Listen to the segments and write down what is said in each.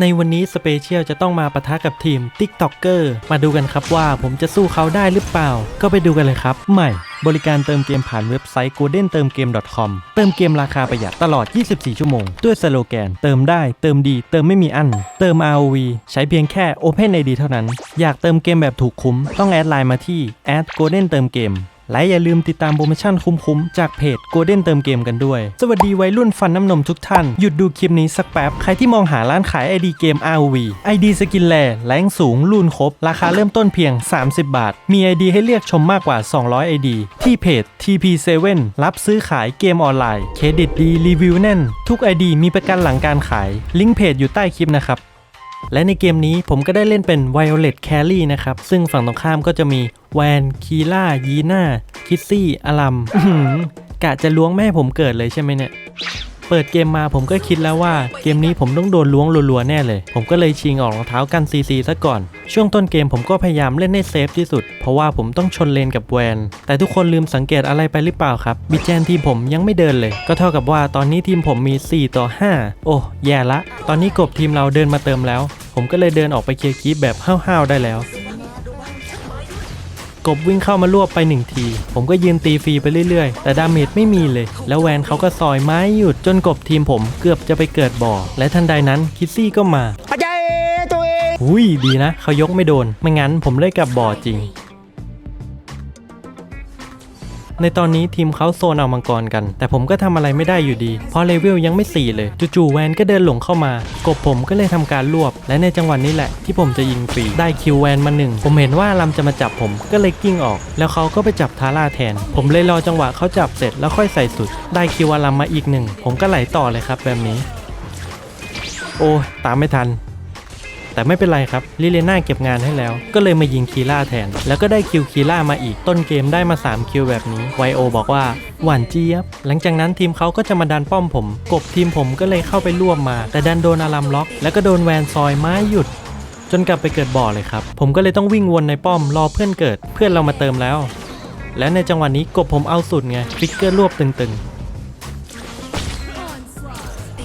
ในวันนี้สเปเชียลจะต้องมาปะทะกับทีม TikToker มาดูกันครับว่าผมจะสู้เขาได้หรือเปล่า ก็ไปดูกันเลยครับ ใหม่ บริการเติมเกมผ่านเว็บไซต์ golden เติมเกม .com เติมเกมราคาประหยัดตลอด 24 ชั่วโมง ด้วยสโลแกน เติมได้ เติมดี เติมไม่มีอันเติม ROV ใช้เพียงแค่ Open ID เท่านั้น อยากเติมเกมแบบถูกคุ้ม ต้องแอดไลน์มาที่ golden เติมเกม และอย่าลืมติดตามโปรโมชั่นคุ้มๆ จากเพจ Golden เติมเกมกันด้วย สวัสดีวัยรุ่นฟันน้ำนมทุกท่าน หยุดดูคลิปนี้สักแป๊บ ใครที่มองหาร้านขาย ID เกม ROV ID สกินแลแรงสูงรุ่นครบ ราคาเริ่มต้นเพียง 30 บาท มี ID ให้เลือกชมมากกว่า 200 ID ที่เพจ TP7 รับซื้อขายเกมออนไลน์ เครดิตดีรีวิวแน่น ทุก ID มีประกันหลังการขาย ลิงก์เพจอยู่ใต้คลิปนะครับ และในเกมนี้ผมก็ได้เล่นเป็น Violet Carry นะครับ ซึ่งฝั่งตรงข้ามก็จะมีแวนคีล่ายีน่าคิสซี่อลัมอื้อหือกะจะล้วงแม่ให้ผมเกิดเลยใช่ไหมเนี่ย เปิดเกมมาผมก็คิดแล้วว่าเกมนี้ผมต้องโดนล้วงรัวๆแน่เลย ผมก็เลยชิงออกรองเท้ากันซีซีซะก่อน ช่วงต้นเกมผมก็พยายามเล่นให้เซฟที่สุด เพราะว่าผมต้องชนเลนกับแวน แต่ทุกคนลืมสังเกตอะไรไปหรือเปล่าครับบิแจนทีมผมยังไม่เดินเลย ก็เท่ากับว่าตอนนี้ทีมผมมี 4 ต่อ 5 โอ้แย่ละ ตอนนี้กบทีมเราเดินมาเติมแล้ว ผมก็เลยเดินออกไปเคลียร์คีปแบบห้าวๆได้แล้ว กบวิ่งเข้ามารวบไปหนึ่งที ผมก็ยืนตีฟรีไปเรื่อยๆ แต่ดาเมจไม่มีเลย แล้วแวนเขาก็ซอยไม้หยุดจนกบทีมผมเกือบจะไปเกิดบ่อ และทันใดนั้นคิสซี่ก็มาอาจารย์ตัวเองหุยดีนะเขายกไม่โดน ไม่งั้นผมได้กลับบ่อจริง ในตอนนี้ทีมเขาโซนเอามังกรกัน แต่ผมก็ทำอะไรไม่ได้อยู่ดี เพราะเลเวลยังไม่ 4 เลย จู่ๆแวนก็เดินหลงเข้ามากบผมก็เลยทำการรวบ และในจังหวะนี้แหละที่ผมจะยิงฟรีได้คิวแวนมาหนึ่งผมเห็นว่าลำจะมาจับผมก็เลยกิ้งออก แล้วเขาก็ไปจับทาร่าแทน ผมเลยรอจังหวะเขาจับเสร็จแล้วค่อยใส่สุด ได้คิวอารัมมาอีกหนึ่งผมก็ไหลต่อเลยครับแบบนี้ โอ้ตามไม่ทัน แต่ไม่เป็นไรครับลิเลน่าเก็บงานให้แล้ว ก็เลยมายิงคีล่าแทน แล้วก็ได้คิวคีล่ามาอีกต้นเกมได้มา 3 คิวแบบนี้ไวโอบอกว่า หวานเจี๊ยบ หลังจากนั้นทีมเขาก็จะมาดันป้อมผม กบทีมผมก็เลยเข้าไปร่วมมา แต่ดันโดนอารัมล็อก แล้วก็โดนแวนซอยไม้หยุดจนกลับไปเกิดบ่อเลยครับ ผมก็เลยต้องวิ่งวนในป้อมรอเพื่อนเกิด เพื่อนเรามาเติมแล้ว และในจังหวะนี้กบผมเอาสุดไงฟิกเกอร์รวบตึงๆ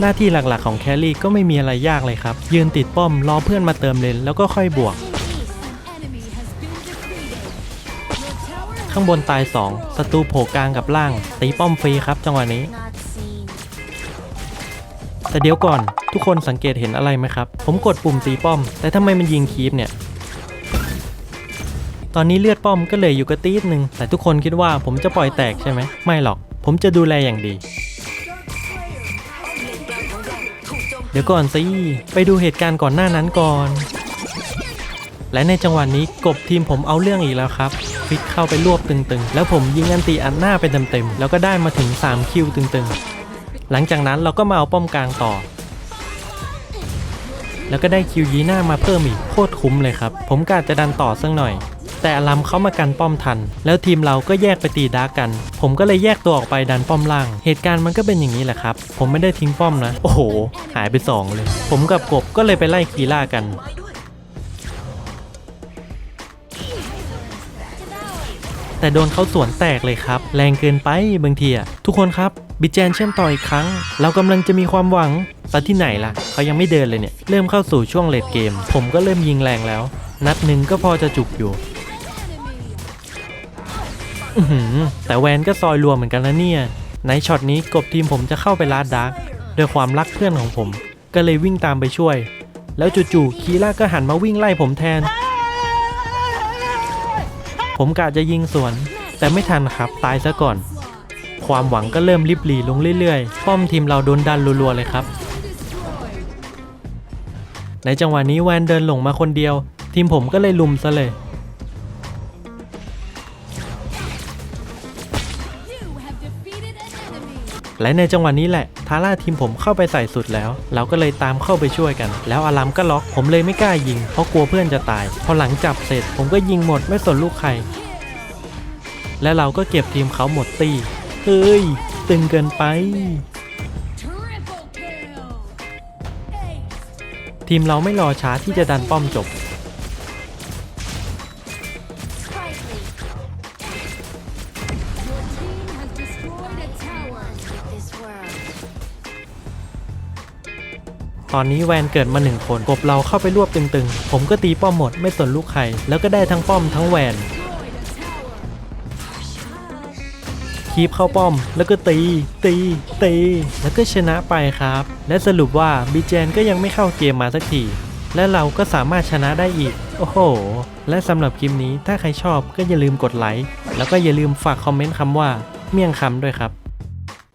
หน้าที่หลักๆของแครี่ก็ไม่มีอะไรยากเลยครับ ยืนติดป้อมรอเพื่อนมาเติมเลนแล้วก็ค่อยบวก ข้างบนตาย 2ศัตรูโผล่กลางกับล่าง ตีป้อมฟรีครับจังหวะนี้ แต่เดี๋ยวก่อนทุกคนสังเกตเห็นอะไรไหมครับ ผมกดปุ่มตีป้อม แต่ทำไมมันยิงคีปเนี่ยตอนนี้เลือดป้อมก็เหลยอยู่กระตีดหนึ่งแต่ทุกคนคิดว่าผมจะปล่อยแตกใช่ไหมไม่หรอก ผมจะดูแลอย่างดี เดี๋ยวก่อนสิไปดูเหตุการณ์ก่อนหน้านั้นก่อน และในจังหวะนี้กบทีมผมเอาเรื่องอีกแล้วครับฟิกเข้าไปรวบตึงๆ แล้วผมยิงอันตีอันหน้าไปเต็มๆ แล้วก็ได้มาถึง 3 คิวตึงๆ หลังจากนั้นเราก็มาเอาป้อมกลางต่อ แล้วก็ได้คิวยีหน้ามาเพิ่มอีกโคตรคุ้มเลยครับ ผมกะจะดันต่อสักหน่อย แต่อลัมเขามากันป้อมทัน แล้วทีมเราก็แยกไปตีดาร์กกัน ผมก็เลยแยกตัวออกไปดันป้อมล่าง เหตุการณ์มันก็เป็นอย่างนี้แหละครับ ผมไม่ได้ทิ้งป้อมนะ โอ้โห หายไปสองเลย ผมกับกบก็เลยไปไล่คีล่ากันแต่โดนเขาสวนแตกเลยครับ แรงเกินไปบางทีอะทุกคนครับ บิจแจนเชื่อมต่ออีกครั้ง เรากำลังจะมีความหวังแต่ที่ไหนล่ะ เขายังไม่เดินเลยเนี่ย เริ่มเข้าสู่ช่วงเลดเกม ผมก็เริ่มยิงแรงแล้ว นัดหนึ่งก็พอจะจุกอยู่ แต่แวนก็ซอยรัวเหมือนกันนะเนี่ย ในช็อตนี้กบทีมผมจะเข้าไปลาดดาร์กด้วยความรักเพื่อนของผม ก็เลยวิ่งตามไปช่วย แล้วจู่ๆคีล่าก็หันมาวิ่งไล่ผมแทน ผมกะจะยิงสวน แต่ไม่ทันครับตายซะก่อน ความหวังก็เริ่มริบหรี่ลงเรื่อยๆ ป้อมทีมเราโดนดันรัวๆเลยครับ ในจังหวะนี้แวนเดินหลงมาคนเดียว ทีมผมก็เลยลุมซะเลย และในจังหวะนี้แหละทาร่าทีมผมเข้าไปใส่สุดแล้ว เราก็เลยตามเข้าไปช่วยกัน แล้วอารัมก็ล็อก ผมเลยไม่กล้ายิง เพราะกลัวเพื่อนจะตาย พอหลังจับเสร็จ ผมก็ยิงหมดไม่สนลูกใคร และเราก็เก็บทีมเขาหมดตีเฮ้ย ตึงเกินไปทีมเราไม่รอช้าที่จะดันป้อมจบ ตอนนี้แวนเกิดมาหนึ่งคนกบเราเข้าไปรวบตึงๆ ผมก็ตีป้อมหมดไม่สนลูกใคร แล้วก็ได้ทั้งป้อมทั้งแวน คีบเข้าป้อมแล้วก็ตี ตี ตี แล้วก็ชนะไปครับ และสรุปว่าบีเจนก็ยังไม่เข้าเกมมาสักที และเราก็สามารถชนะได้อีก โอ้โห และสำหรับคลิปนี้ถ้าใครชอบก็อย่าลืมกดไลค์ แล้วก็อย่าลืมฝากคอมเมนต์คำว่าเมี่ยงคำด้วยครับ